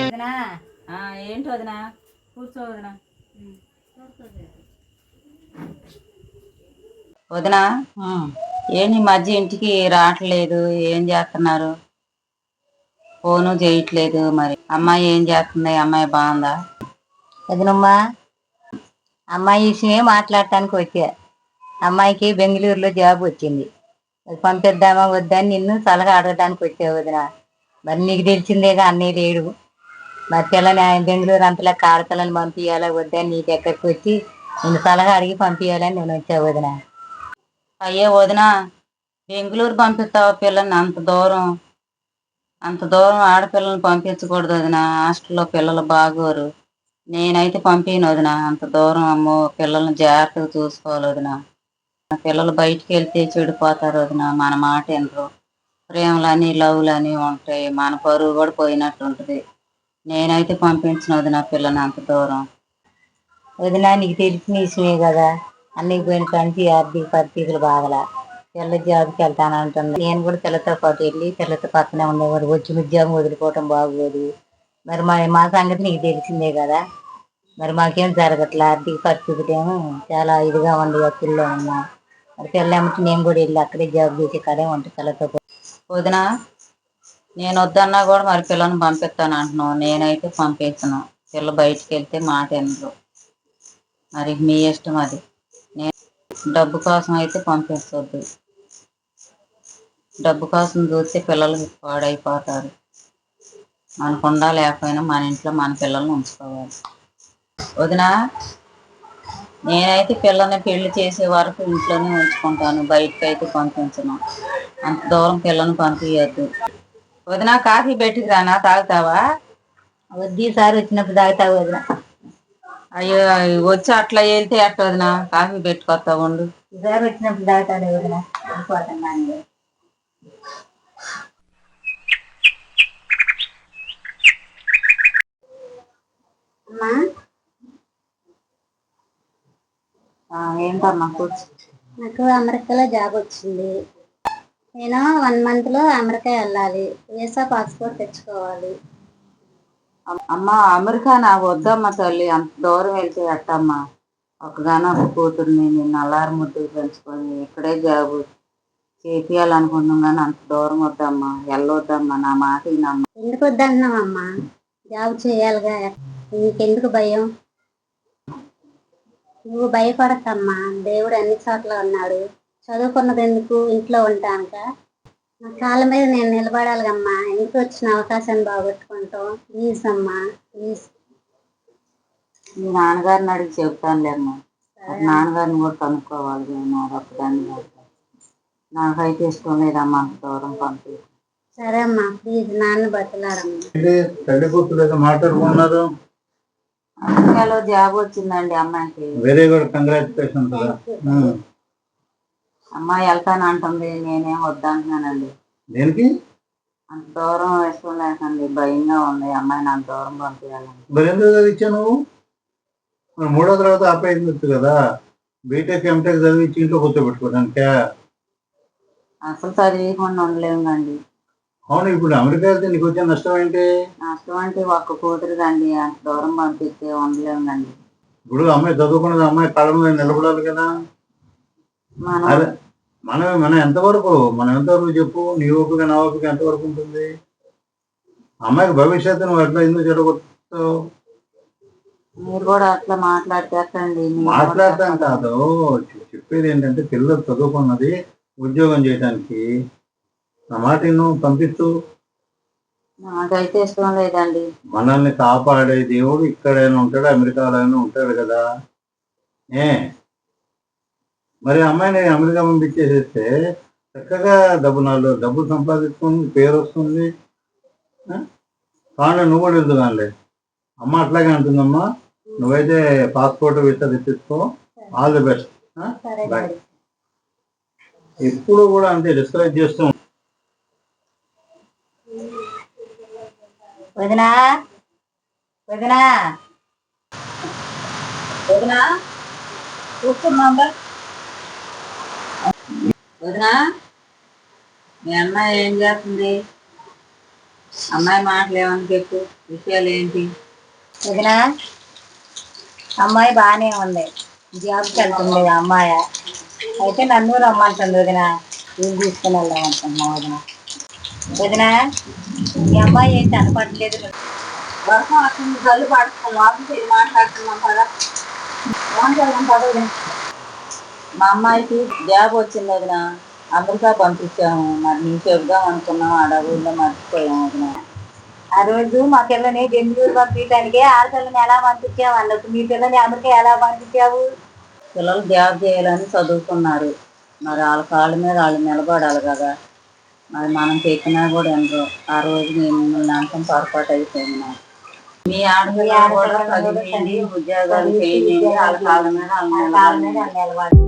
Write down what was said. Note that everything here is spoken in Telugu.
వదినా? ఆ, ఏంటి వదినా? కూర్చో వదినా. వదినా ఏంటి మధ్య ఇంటికి రావట్లేదు? ఏం చేస్తున్నారు? ఫోను చేయట్లేదు మరి. అమ్మాయి ఏం చేస్తుంది? అమ్మాయి బాగుందా? వదినమ్మా అమ్మాయి విషయమే మాట్లాడటానికి వచ్చా. అమ్మాయికి బెంగళూరులో జాబ్ వచ్చింది. పంపిద్దామా వద్దా అని నిన్ను సలహా అడగడానికి వచ్చే వదిన. మరి నీకు తెలిసిందేగా అన్నయ్య లేడు. మరి పిల్లని ఆయన బెంగళూరు అంతలా కాడతలను పంపించాలా వద్దా నీ దగ్గరికి వచ్చి నేను సలహా అడిగి పంపించాలని నేను వచ్చా వదిన. అయ్యే వదినా బెంగళూరు పంపిస్తావా పిల్లని? అంత దూరం. అంత దూరం ఆడపిల్లల్ని పంపించకూడదు వదినా. హాస్టల్లో పిల్లలు బాగోరు. నేనైతే పంపిను వదినా. అంత దూరం అమ్మో పిల్లల్ని జాగ్రత్తగా చూసుకోవాలి వదినా. పిల్లలు బయటికి వెళ్తే చెడిపోతారు వదినా మన మాట వినరు. ప్రేమలని లవ్లని ఉంటాయి. మన పరువు కూడా పోయినట్టు ఉంటుంది. నేనైతే పంపించిన వదినా పిల్లని అంత దూరం. వదిన నీకు తెలిసిన విషయమే కదా. అన్నీ పోయిన కంచి ఆర్థిక పరిస్థితులు బాగలా. పిల్ల జాబ్కి వెళ్తానంటుంది నేను కూడా పిల్లతో పాటు వెళ్ళి పిల్లతో పక్కనే ఉండేవాడు. వచ్చిన ఉద్యోగం వదిలిపోవటం బాగోదు. మరి మా మా సంగతి నీకు తెలిసిందే కదా. మరి మాకేం జరగట్లే? ఆర్థిక పరిస్థితులు ఏమో చాలా ఇదిగా ఉండి అప్పుల్లో ఉన్నా మరి వెళ్ళామంటే నేను కూడా వెళ్ళి అక్కడే జాబ్ చేసి కడే ఉంటా పిల్లతో వదినా నేను వద్దన్నా కూడా మరి పిల్లని పంపిస్తాను అంటున్నావు. నేనైతే పంపించను పిల్ల బయటికి వెళ్తే మాట వినరు మరి మీ ఇష్టం అది. నేను డబ్బు కోసం అయితే పంపించవద్దు డబ్బు కోసం చూస్తే పిల్లలు పాడైపోతారు. మనకుండా లేకపోయినా మన ఇంట్లో మన పిల్లల్ని ఉంచుకోవాలి. వదినా నేనైతే పిల్లని పెళ్ళి చేసే వరకు ఇంట్లోనే ఉంచుకుంటాను. బయటకు అయితే పంపించను. అంత దూరం పిల్లని పంపించద్దు వదినా కాఫీ పెట్టికి రానా? తాగుతావా? వద్దు ఈసారి వచ్చినప్పుడు తాగుతావు వదిన. అయ్యో వచ్చి అట్లా వెళ్తే అట్ట వదినా? కాఫీ పెట్టుకొస్తా ఉండు. ఈసారి వచ్చినప్పుడు తాగుతాను వదిన. అమ్మా ఆ, ఏంటమ్మా నాకు అమెరికాలో జాబ్ వచ్చింది. నేను వన్ మంత్లో అమెరికా వెళ్ళాలి. వీసా పాస్పోర్ట్ తెచ్చుకోవాలి. అమ్మా అమెరికా నా వద్దమ్మా తల్లి అంత దూరం వెళ్తే ఎట్టమ్మా? ఒకగానో ఒక కూతుర్ని నేను నల్లారి ముద్దుకు పెంచుకొని ఇక్కడే జాబు చేపియాలనుకుంటున్నాం కానీ అంత దూరం వద్దమ్మా. వెళ్ళొద్దమ్మా నా మాట ఎందుకు వద్దంటున్నావమ్మా జాబ్ చేయాలిగా. నీకెందుకు భయం? నువ్వు భయపడకమ్మా దేవుడు అన్ని చోట్ల ఉన్నాడు. చదువుకున్నది ఎందుకు ఇంట్లో ఉంటానుక. నా కాళ్ళ మీద నేను నిలబడాలిగమ్మా. ఎందుకు వచ్చిన అవకాశాన్ని బాగొట్టుకుంటాం ప్లీజ్ అమ్మా ప్లీజ్. మీ నాన్నగారిని అడిగి చెప్తానులే అమ్మా ఒక నాన్నగారిని కూడా కనుక్కోవాలి. నేను ఒక్కదాన్ని కాదు. నాకైతే ఇష్టం లేదమ్మా అంత దూరం పంపి సరే అమ్మా ప్లీజ్. నాన్న బతలాడమ్మా. తల్లి కూతురు మాట్లాడుకున్నారు అమెరికాలో జాబ్ వచ్చిందండి అమ్మాయికి. వెరీ గుడ్ కంగ్రాచులేషన్ అమ్మాయి వెళ్తానంటుంది నేనేం వద్దంటున్నానండి. దేనికి? అంత దూరం ఇష్టం లేకండి భయంగా ఉంది అమ్మాయిని అంత దూరం పంపించాలని మరి ఎందుకు చదివించావు నువ్వు? మరి మూడో తర్వాత ఆపేయచ్చు కదా. బీటెక్ ఎంటెక్ చదివించి ఇంట్లో కూర్చోబెట్టుకోవడానికి? అసలు చదివకుండా ఉండలేము కండి అవును ఇప్పుడు అమెరికా వెళ్తే నీకు వచ్చే నష్టం ఏంటి? నష్టం అంటే ఒక్క కూతురు కండి అంత దూరం పంపిస్తే ఉండలేము కండి ఇప్పుడు అమ్మాయి చదువుకున్నది అమ్మాయి మీద నిలబడాలి కదా. మనం అదే మనం మనం ఎంతవరకు మనం ఎంతవరకు చెప్పు నీ ఓపిక నా ఓపిక ఎంతవరకు ఉంటుంది? అమ్మాయికి భవిష్యత్తు నువ్వు ఎట్లా ఎందుకు చెడగొట్టావు మీరు కూడా అట్లా మాట్లాడితే ఎట్టండి మీరు కూడా మాట్లాడతాం కాదు. చెప్పేది ఏంటంటే పిల్లలు చదువుకున్నది ఉద్యోగం చేయడానికి నా మాట పంపిస్తూ? నాకైతే ఇష్టం లేదండి. మనల్ని కాపాడే దేవుడు ఇక్కడైనా ఉంటాడు అమెరికాలోనే ఉంటాడు కదా. ఏ? మరి అమ్మాయిని అమెరికా పంపించేసేస్తే చక్కగా డబ్బు నాలుగు డబ్బులు సంపాదిస్తుంది పేరు వస్తుంది? కానీ నువ్వు కూడా వెళ్తు కానీ అమ్మ అట్లాగే అంటుందమ్మా నువ్వైతే పాస్పోర్ట్ వీసా తెప్పించుకో. ఆల్ ది బెస్ట్ ఎప్పుడు కూడా అంతే డిస్కరేజ్ చేస్తూ వదినా? వదినా? వదినా? కూర్చున్నాందా వదినా? మీ అమ్మాయి ఏం చేస్తుంది? అమ్మాయి మాటలు ఏమని చెప్పు? విషయాలు ఏంటి? వదినా అమ్మాయి బాగానే ఉంది. జాబ్కి వెళ్తుంది అమ్మాయి. అయితే నన్ను రమ్మంటుంది వదిన. ఏం తీసుకుని వెళ్దామంటున్నా వదిన? వదినా? ఈ అమ్మాయి ఏంటి అనపడలేదు. వరకు అతను కళ్ళు పడుతున్నాం లోపలికి మాట్లాడుతున్నాం కదా. మాట్లాడదాం మా అమ్మాయికి జాబ్ వచ్చింది వదిన. అమెరికా పంపించాము. మరి మేము చెబుదాం అనుకున్నాం. ఆ డబ్బుల్లో మర్చిపోయాం వదిన. ఆ రోజు మా పిల్లని బెంగళూరు పంపించడానికి ఆడపిల్లని ఎలా పంపించావు? అన్నట్టు మీ పిల్లని అమెరికా ఎలా పంపించావు? పిల్లలు జాబ్ చేయాలని చదువుకున్నారు. మరి వాళ్ళ కాళ్ళ మీద వాళ్ళు నిలబడాలి కదా. మరి మనం చెప్పినా కూడా ఎంతో ఆ రోజు నేను అంతం పొరపాటు అయిపోయింది నాకు మీ ఆడపిల్లలు కూడా చదివేయండి ఉద్యోగాలు చేయండి వాళ్ళ కాళ్ళ మీద వాళ్ళు